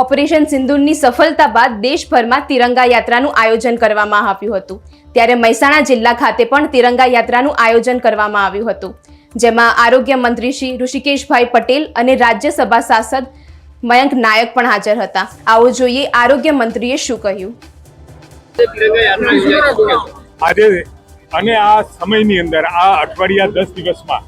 Operation સિંદૂરની સફળતા બાદ દેશભરમાં તિરંગા યાત્રાનું આયોજન કરવામાં આવ્યું હતું. ત્યારે મહેસાણા જિલ્લા ખાતે પણ તિરંગા યાત્રાનું આયોજન કરવામાં આવ્યું હતું. જેમાં આરોગ્ય મંત્રી શ્રી ઋષિકેશભાઈ પટેલ અને રાજ્યસભા સાંસદ મયંક નાયક પણ હાજર હતા. આવો જોઈએ આરોગ્ય મંત્રીએ શું કહ્યું. આજે અને આ સમયની અંદર, આ અઠવાડિયા દસ દિવસમાં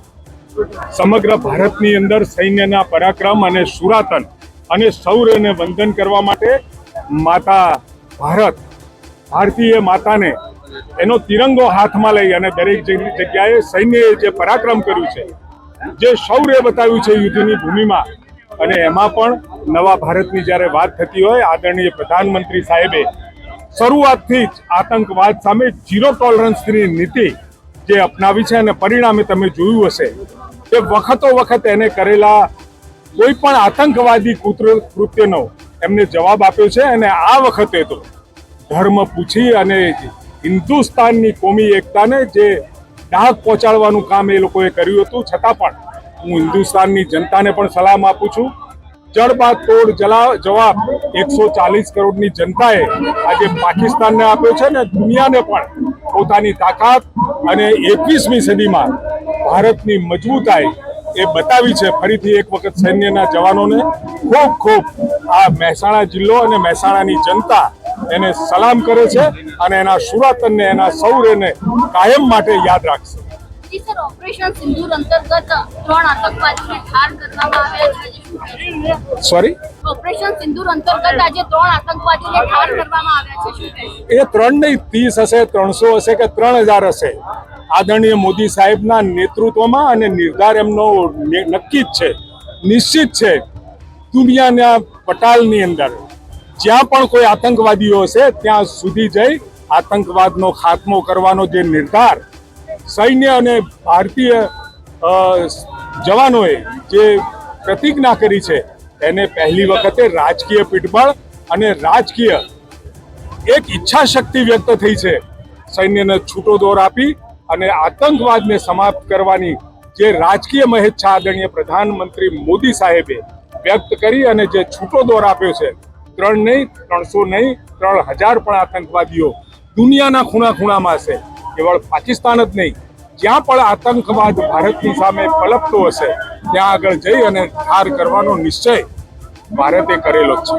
સમગ્ર ભારતની અંદર સૈન્યના પરાક્રમ અને સુરાતન અને સૌરને વંદન કરવા માટે માતા ભારત, ભારતીય માતાને એનો તિરંગો હાથમાં લઈ અને દરેક જગ- જગ્યાએ સૈન્યએ જે પરાક્રમ કર્યું છે, જે શૌર્ય બતાવ્યું છે યુદ્ધની ભૂમિમાં, અને એમાં પણ નવા ભારતની જ્યારે વાત થતી હોય, આદરણીય પ્રધાનમંત્રી સાહેબે, શરૂઆતથી જ આતંકવાદ સામે ઝીરો ટોલરન્સની નીતિ જે અપનાવી છે અને પરિણામે તમે જોયું હશે કે વખતો વખત એને કરેલા કોઈ પણ આતંકવાદી કૃત્યનો એમને જવાબ આપ્યો છે અને આ વખતે તો ધર્મ પૂછી અને હિન્દુસ્તાનની કોમી એકતાને જે ડાઘ પહોંચાડવાનું કામ એ લોકોએ કર્યું હતું, છતાં પણ હું હિન્દુસ્તાનની જનતાને પણ સલામ આપું છું. જડબાદ તોડ જલા, જવાબ એકસો ચાલીસ કરોડની જનતાએ આજે પાકિસ્તાનને આપ્યો છે ને દુનિયાને પણ પોતાની તાકાત અને એકવીસમી સદીમાં ભારતની મજબૂતાઈ એ બતાવી છે. ફરીથી એક વખત સૈન્યના જવાનોને ખૂબ ખૂબ આ મહેસાણા જિલ્લો અને મહેસાણાની જનતા એને સલામ કરે છે અને એના સુરાતનને એના સૌરને કાયમ માટે યાદ રાખશે. સર ઓપરેશન સિંદૂર અંતર્ગત ત્રણ આતંકવાદીઓને ઠાર કરવામાં આવ્યા છે. આજે શું કહેશો? સોરી ઓપરેશન સિંદૂર અંતર્ગત આજે ત્રણ આતંકવાદીઓને ઠાર કરવામાં આવ્યા છે. એ ત્રણ નહીં ત્રીસ હશે ત્રણસો હશે કે ત્રણ હજાર હશે? આદરણીય મોદી સાહેબના નેતૃત્વમાં અને નિર્ધાર એમનો નક્કી જ છે, નિશ્ચિત છે, દુનિયાના પટાલની અંદર. જ્યાં પણ કોઈ આતંકવાદીઓ હશે, ત્યાં સુધી જઈ આતંકવાદનો ખાત્મો કરવાનો જે નિર્ધાર સૈન્ય અને ભારતીય જવાનોએ જે પ્રતિજ્ઞા કરી છે એને પહેલી વખતે રાજકીય પીઠબળ અને રાજકીય એક ઈચ્છા શક્તિ વ્યક્ત થઈ છે. સૈન્યને છૂટો દોર આપી અને આતંકવાદને સમાપ્ત કરવાની જે રાજકીય મહેચ્છા આદરણીય પ્રધાનમંત્રી મોદી સાહેબે વ્યક્ત કરી અને જે છૂટો દોર આપ્યો છે, ત્રણ નહીં, ત્રણસો નહીં, ત્રણ હજાર પણ આતંકવાદીઓ દુનિયાના ખૂણા ખૂણામાં હશે કેવળ પાકિસ્તાન જ નહીં, જ્યાં પણ આતંકવાદ ભારતની સામે પલપતો હશે, ત્યાં આગળ જઈ અને ઠાર કરવાનો નિશ્ચય ભારતે કરેલો છે.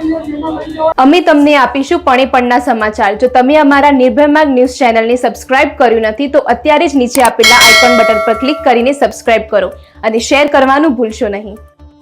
અમે તમને આપીશું પણે પણના સમાચાર. જો તમે અમારા નિર્ભય માર્ગ ન્યૂઝ ચેનલને સબસ્ક્રાઇબ કર્યું નથી, તો અત્યારે જ નીચે આપેલા આઇકોન બટન પર ક્લિક કરીને સબસ્ક્રાઇબ કરો અને શેર કરવાનું ભૂલશો નહીં.